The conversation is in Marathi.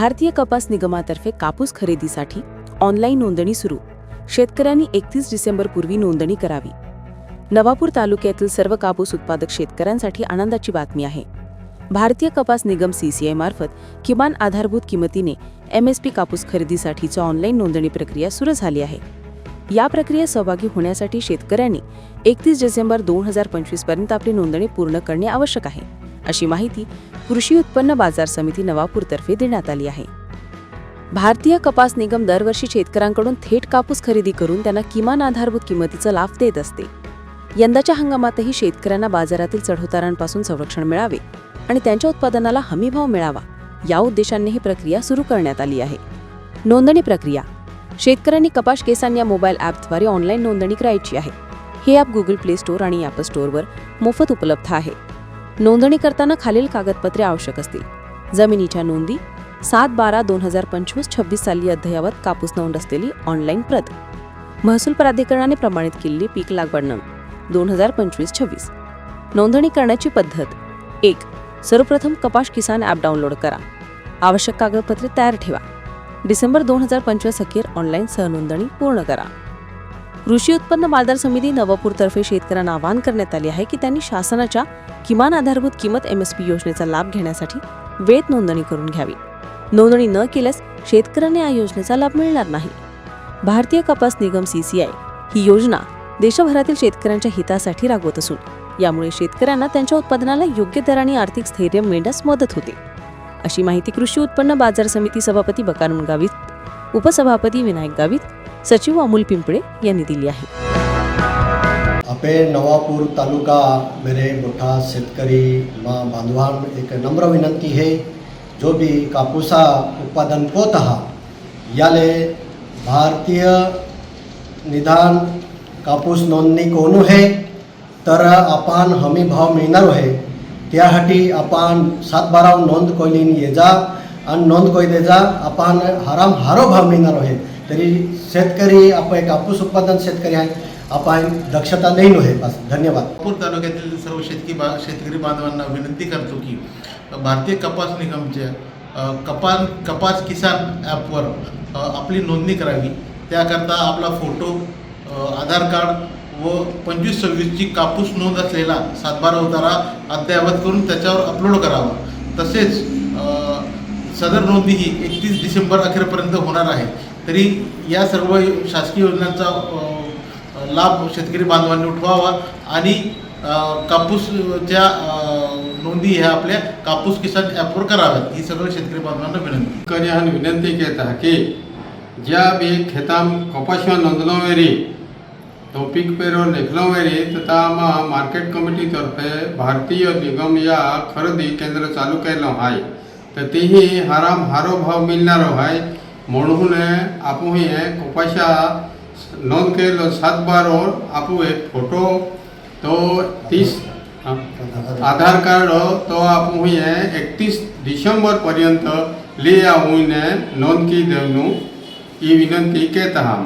भारतीय कपास निगमातर्फे कापूस खरेदीसाठी ऑनलाईन नोंदणी सुरू. शेतकऱ्यांनी एकतीस डिसेंबरपूर्वी नोंदणी करावी. नवापूर तालुक्यातील सर्व कापूस उत्पादक शेतकऱ्यांसाठी आनंदाची बातमी आहे. भारतीय कपास निगम सीसीआय मार्फत किमान आधारभूत किमतीने एमएसपी कापूस खरेदीसाठीची ऑनलाईन नोंदणी प्रक्रिया सुरू झाली आहे. या प्रक्रियेत सहभागी होण्यासाठी शेतकऱ्यांनी एकतीस डिसेंबर दोन हजार पंचवीसपर्यंत आपली नोंदणी पूर्ण करणे आवश्यक आहे. अशी माहिती कृषी उत्पन्न बाजार समिती नवापूरतर्फे देण्यात आली आहे. भारतीय कपास निगम दरवर्षी शेतकऱ्यांकडून थेट कापूस खरेदी करून त्यांना किमान आधारभूत किंमतीचा लाभ देत असते. यंदाच्या हंगामातही शेतकऱ्यांना बाजारातील चढउतारांपासून संरक्षण मिळावे आणि त्यांच्या उत्पादनाला हमीभाव मिळावा या उद्देशाने ही प्रक्रिया सुरू करण्यात आली आहे. नोंदणी प्रक्रिया. शेतकऱ्यांनी कपाश केसान या मोबाईल ॲपद्वारे ऑनलाईन नोंदणी करायची आहे. हे ॲप गुगल प्ले स्टोअर आणि ॲप स्टोअरवर मोफत उपलब्ध आहे. नोंदणी करताना खालील कागदपत्रे आवश्यक असतील. जमिनीच्या नोंदी सात बारा दोन हजार पंचवीस छव्वीस साली अद्ययावत कापूस नोंद असलेली ऑनलाईन प्रत. महसूल प्राधिकरणाने प्रमाणित केलेली पीक लागवड नोंद दोन हजार पंचवीस छव्वीस नोंदणी करण्याची पद्धत एक सर्वप्रथम कपाश किसान ॲप डाउनलोड करा. आवश्यक कागदपत्रे तयार ठेवा. डिसेंबर दोन हजार पंचवीस अखेर ऑनलाईन सहनोंदणी पूर्ण करा. कृषी उत्पन्न बाजार समिती नवापूरतर्फे शेतकऱ्यांना आवाहन करण्यात आले आहे की त्यांनी शासनाच्या किमान आधारभूत किंमत एम एस पी योजनेचा लाभ घेण्यासाठी वेळेत नोंदणी करून घ्यावी. नोंदणी न केल्यास शेतकऱ्यांना या योजनेचा लाभ मिळणार नाही. भारतीय कपास निगम सीसीआय ही योजना देशभरातील शेतकऱ्यांच्या हितासाठी राबवत असून यामुळे शेतकऱ्यांना त्यांच्या उत्पादनाला योग्य दराने आर्थिक स्थैर्य मिळण्यास मदत होते. अशी माहिती कृषी उत्पन्न बाजार समिती सभापती बकानून गावित उपसभापती विनायक गावित सचिव अमोल पिंपळे यांनी दिली आहे. आपे नवापूर तालुका मेरे मोठा शेतकरी मा बांधवान एक नम्र विनंती है, जो भी कापूसा उत्पादन होत याले भारतीय निदान कापूस नोंदणी कोण आहे तर हमी भाव मिळणार आहे आपण सात बारा नोंद कोयलीन ये जा आणि नोंद कोयले जा आपण हाराम हारो भाव मिळणार आहे तरी शेतकरी आपण कापूस उत्पादन शेतकरी आहे आपण दक्षता नाही नव्हे बस धन्यवाद. नागपूर तालुक्यातील सर्व शेतकी बा शेतकरी बांधवांना विनंती करतो की भारतीय कपास निगमच्या अ, कपान कपास किसान ॲपवर आपली नोंदणी करावी. त्याकरता आपला फोटो आधार कार्ड व पंचवीस सव्वीसची कापूस नोंद असलेला सातबारा उतारा अद्ययावत करून त्याच्यावर अपलोड करावा. तसेच सदर नोंदी ही एकतीस डिसेंबर अखेरपर्यंत होणार आहे. तरी या सर्व शासकीय योजनांचा लाभ शेतकरी बांधवांनी उठवावा आणि कापूसच्या नोंदी ह्या आपल्या कापूस किसान ॲपवर कराव्यात ही सगळं शेतकरी बांधवांना विनंती. कन्याहन विनंती केता की ज्या बी खेताम कपाशिवा नोंदलो वेरी तो पीक पेरो लेखलो वेरी तथामा मार्केट कमिटीतर्फे भारतीय निगम या खरेदी केंद्र चालू केलं आहे तर तेही हराम हारो भाव मिळणार आहे म्हणून आपण हे कपाशा नोंद केलं सात बारो आपण एक फोटो तो तीस हा. आधार कार्ड तो आपण हे एकतीस डिसेंबरपर्यंत ले आऊन नोंद की देवनू ही विनंती केत आहा